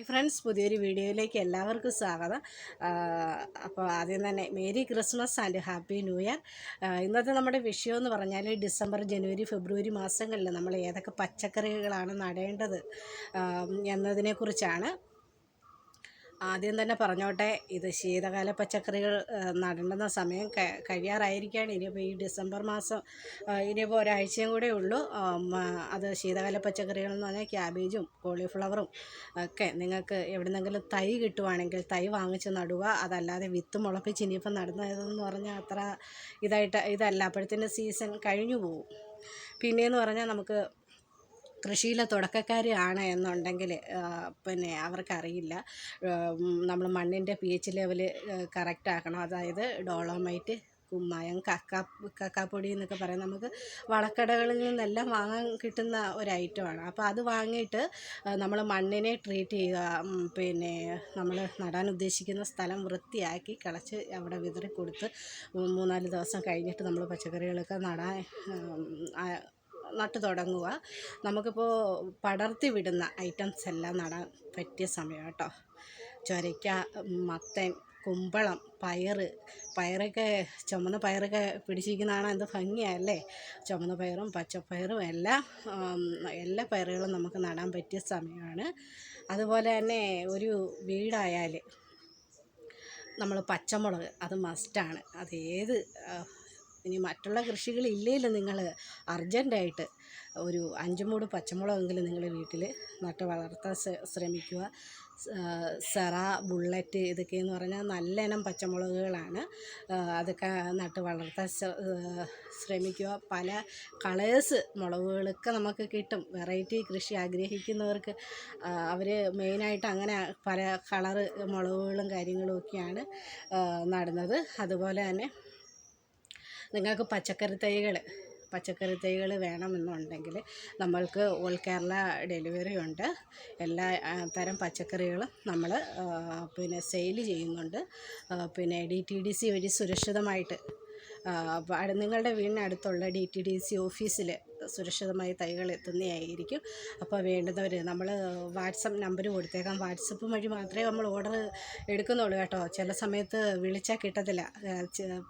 Hi friends പുതിയൊരു വീഡിയോയിലേക്ക് എല്ലാവർക്കും സ്വാഗതം. അപ്പോൾ ആദ്യം തന്നെ merry Christmas and happy new year. ഇന്നത്തെ നമ്മുടെ വിഷയം എന്ന് പറഞ്ഞാൽ ഡിസംബർ ജനുവരി ഫെബ്രുവരി മാസങ്ങളിൽ നമ്മൾ ഏതൊക്കെ പച്ചക്കറികളാണ് നടേണ്ടത് എന്നതിനെക്കുറിച്ചാണ്. ആദ്യം തന്നെ പറഞ്ഞോട്ടെ ഇത് ശീതകാല പച്ചക്കറികൾ നടണ്ടുന്ന സമയം കഴിയാറായിരിക്കുകയാണ്. ഇനിയിപ്പോൾ ഈ ഡിസംബർ മാസം ഇനിയിപ്പോൾ ഒരാഴ്ചയും കൂടെ ഉള്ളൂ. അത് ശീതകാല പച്ചക്കറികൾ എന്ന് പറഞ്ഞാൽ ക്യാബേജും കോളിഫ്ലവറും ഒക്കെ നിങ്ങൾക്ക് എവിടെന്നെങ്കിലും തൈ കിട്ടുവാണെങ്കിൽ തൈ വാങ്ങിച്ച് നടുക. അതല്ലാതെ വിത്ത് മുളപ്പിച്ച് ഇനിയിപ്പം നടുന്നതെന്ന് പറഞ്ഞാൽ അത്ര ഇതായിട്ട് ഇതല്ല. അപ്പോഴത്തേന് സീസൺ കഴിഞ്ഞു പോകും പിന്നെയെന്ന് പറഞ്ഞാൽ നമുക്ക് കൃഷിയിലെ തുടക്കക്കാരാണ് എന്നുണ്ടെങ്കിൽ പിന്നെ അവർക്കറിയില്ല. നമ്മൾ മണ്ണിന്റെ പി എച്ച് ലെവൽ കറക്റ്റ് ആക്കണം. അതായത് ഡോളോമൈറ്റ് കുമ്മായം കക്ക കക്കാപ്പൊടി എന്നൊക്കെ പറയാം നമുക്ക് വളക്കടകളിൽ നിന്നെല്ലാം വാങ്ങാൻ കിട്ടുന്ന ഒരു ഐറ്റമാണ് അപ്പോൾ അത് വാങ്ങിയിട്ട് നമ്മൾ മണ്ണിനെ ട്രീറ്റ് ചെയ്യുക പിന്നെ നമ്മൾ നടാൻ ഉദ്ദേശിക്കുന്ന സ്ഥലം വൃത്തിയാക്കി കിളച്ച് അവിടെ വിതറി കൊടുത്ത് മൂന്നാൽ ദിവസം കഴിഞ്ഞിട്ട് നമ്മൾ പച്ചക്കറികളൊക്കെ നടാൻ നട്ടു തുടങ്ങുക. നമുക്കിപ്പോൾ പടർത്തി വിടുന്ന ഐറ്റംസ് എല്ലാം നടാൻ പറ്റിയ സമയം കേട്ടോ ചൊരയ്ക്ക മത്തൻ കുമ്പളം പയറ് പയറൊക്കെ ചുമന്ന പയറൊക്കെ പിടിച്ചിരിക്കുന്നതാണ് എന്ത് ഭംഗിയല്ലേ ചുമന്ന പയറും പച്ചപ്പയറും എല്ലാം എല്ലാ പയറുകളും നമുക്ക് നടാൻ പറ്റിയ സമയമാണ്. അതുപോലെ തന്നെ ഒരു വീടായാൽ നമ്മൾ പച്ചമുളക് അത് മസ്റ്റാണ് അത് ഏത് ഇനി മറ്റുള്ള കൃഷികൾ കൃഷികളില്ലെങ്കിലും നിങ്ങൾ അർജന്റായിട്ട് ഒരു അഞ്ച് മൂട് പച്ചമുളകെങ്കിലും നിങ്ങൾ വീട്ടിൽ നട്ട് വളർത്താൻ ശ്രമിക്കുക. സെറ ബുള്ളറ്റ് ഇതൊക്കെയെന്ന് പറഞ്ഞാൽ നല്ല ഇനം പച്ചമുളകുകളാണ്. അതൊക്കെ നട്ട് വളർത്താൻ ശ്ര- ശ്രമിക്കുക. പല കളേഴ്സ് മുളകുകളൊക്കെ നമുക്ക് കിട്ടും. വെറൈറ്റി കൃഷി ആഗ്രഹിക്കുന്നവർക്ക് അവർ മെയിനായിട്ട് അങ്ങനെ പല കളറ് മുളകുകളും കാര്യങ്ങളും ഒക്കെയാണ് നടുന്നത്. അതുപോലെ തന്നെ നിങ്ങൾക്ക് പച്ചക്കറി തൈകൾ പച്ചക്കറി തൈകൾ വേണമെന്നുണ്ടെങ്കിൽ നമ്മൾക്ക് ഓൾ കേരള ഡെലിവറി ഉണ്ട്. എല്ലാ തരം പച്ചക്കറികളും നമ്മൾ പിന്നെ സെയിൽ ചെയ്യുന്നുണ്ട്. പിന്നെ ഡി ടി ഡി സി വഴി സുരക്ഷിതമായിട്ട് നിങ്ങളുടെ വീടിനടുത്തുള്ള ഡി ടി ഡി സി ഓഫീസിൽ സുരക്ഷിതമായി തൈകൾ എത്തുന്നതായിരിക്കും. അപ്പോൾ വേണ്ടുന്നവർ നമ്മൾ വാട്സപ്പ് നമ്പർ കൊടുത്തേക്കാം. വാട്സപ്പ് വഴി മാത്രമേ നമ്മൾ ഓർഡർ എടുക്കുന്നുള്ളൂ കേട്ടോ. ചില സമയത്ത് വിളിച്ചാൽ കിട്ടത്തില്ല.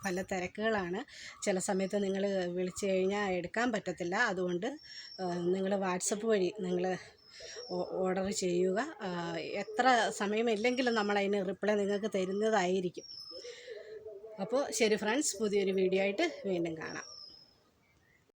പല തിരക്കുകളാണ്. ചില സമയത്ത് നിങ്ങൾ വിളിച്ചു കഴിഞ്ഞാൽ എടുക്കാൻ പറ്റത്തില്ല. അതുകൊണ്ട് നിങ്ങൾ വാട്സപ്പ് വഴി നിങ്ങൾ ഓർഡർ ചെയ്യുക. എത്ര സമയമില്ലെങ്കിലും നമ്മൾ അതിന് റിപ്ലൈ നിങ്ങൾക്ക് തരുന്നതായിരിക്കും. അപ്പോൾ ശരി ഫ്രണ്ട്സ് പുതിയൊരു വീഡിയോ ആയിട്ട് വീണ്ടും കാണാം.